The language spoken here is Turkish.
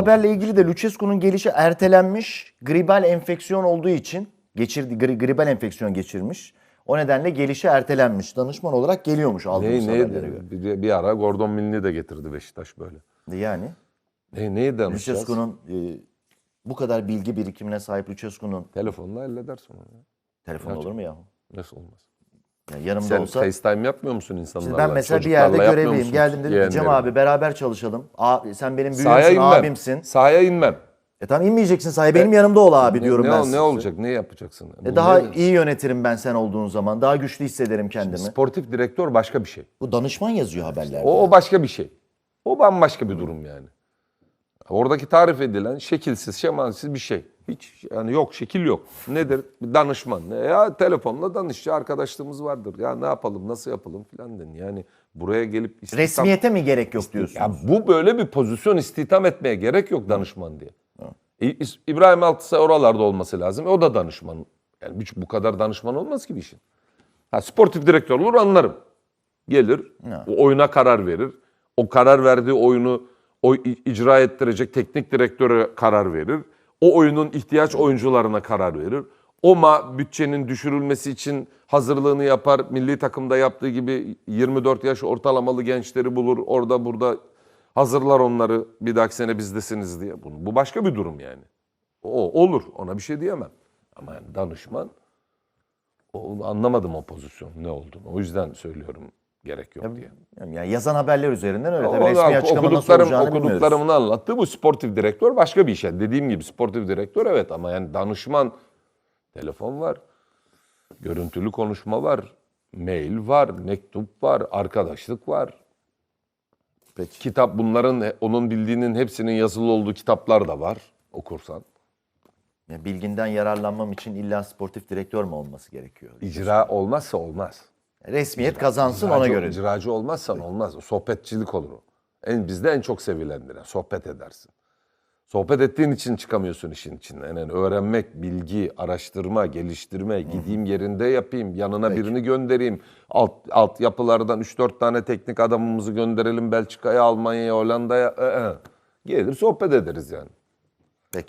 Haberle ilgili de Lucescu'nun gelişi ertelenmiş. Gribal enfeksiyon olduğu için geçirdi gri, gribal enfeksiyon geçirmiş. O nedenle gelişi ertelenmiş. Danışman olarak geliyormuş aldığımız Ne, haberlere ne, göre. bir, bir ara Gordon Mill'i de getirdi Beşiktaş böyle. Yani Ne, neyi danışacağız? Lucescu'nun e, bu kadar bilgi birikimine sahip Lucescu'nun Telefonla halledersin onu. ya. telefonu olur mu yahu? Nasıl olmaz? Yani yanımda Sen olsa FaceTime yapmıyor musun insanlarla? Şimdi ben mesela bir yerde görevliyim. Geldim dedim ki Cem abi beraber çalışalım. Abi, sen benim büyüğümsün, abimsin. Sahaya inmem. E tamam inmeyeceksin sahaya. Benim yanımda ol abi Ne- diyorum ne, ben ne, size. olacak? Ne yapacaksın? E daha ne- iyi yönetirim ben sen olduğun zaman. Daha güçlü hissederim kendimi. Sportif direktör başka bir şey. Bu danışman yazıyor haberlerde. O, o başka bir şey. O bambaşka bir durum yani. Oradaki tarif edilen şekilsiz, şemalsiz bir şey. Hiç yani yok, şekil yok. Nedir? Bir danışman. Ya telefonla danışçı arkadaşlığımız vardır. Ya ne yapalım, nasıl yapalım filan den. Yani buraya gelip istihdam- Resmiyete mi gerek yok diyorsun? Ya bu böyle bir pozisyon istihdam etmeye gerek yok danışman diye. İbrahim Altınsay oralarda olması lazım. E, o da danışman. Yani hiç bu kadar danışman olmaz ki bir işin. Ha, sportif direktör olur anlarım. Gelir, o oyuna karar verir. O karar verdiği oyunu o icra ettirecek teknik direktöre karar verir. O oyunun ihtiyaç oyuncularına karar verir. O ma bütçenin düşürülmesi için hazırlığını yapar. Milli takımda yaptığı gibi 24 yaş ortalamalı gençleri bulur. Orada burada hazırlar onları bir dahaki sene bizdesiniz diye. Bu, bu başka bir durum yani. O olur. Ona bir şey diyemem. Ama yani danışman o, anlamadım o pozisyon ne olduğunu. O yüzden söylüyorum gerek yok diye. Yani yazan haberler üzerinden öyle. Tabii resmi açıklama nasıl okuduklarım, olacağını bilmiyoruz. okuduklarımın anlattığı bu sportif direktör başka bir şey. Dediğim gibi sportif direktör evet ama yani danışman telefon var, görüntülü konuşma var, mail var, mektup var, arkadaşlık var. Peki. Kitap bunların onun bildiğinin hepsinin yazılı olduğu kitaplar da var okursan. Yani bilginden yararlanmam için illa sportif direktör mü olması gerekiyor? İcra olmazsa olmaz. Resmiyet kazansın ona göre. İcracı olmazsan olmaz. O sohbetçilik olur o. En, bizde en çok sevilendir. yani Sohbet edersin. Sohbet ettiğin için çıkamıyorsun işin içinden. Yani öğrenmek, bilgi, araştırma, geliştirme, gideyim yerinde yapayım, yanına birini göndereyim. Alt, alt yapılardan 3-4 tane teknik adamımızı gönderelim Belçika'ya, Almanya'ya, Hollanda'ya. Ee, Gelir sohbet ederiz yani. Peki.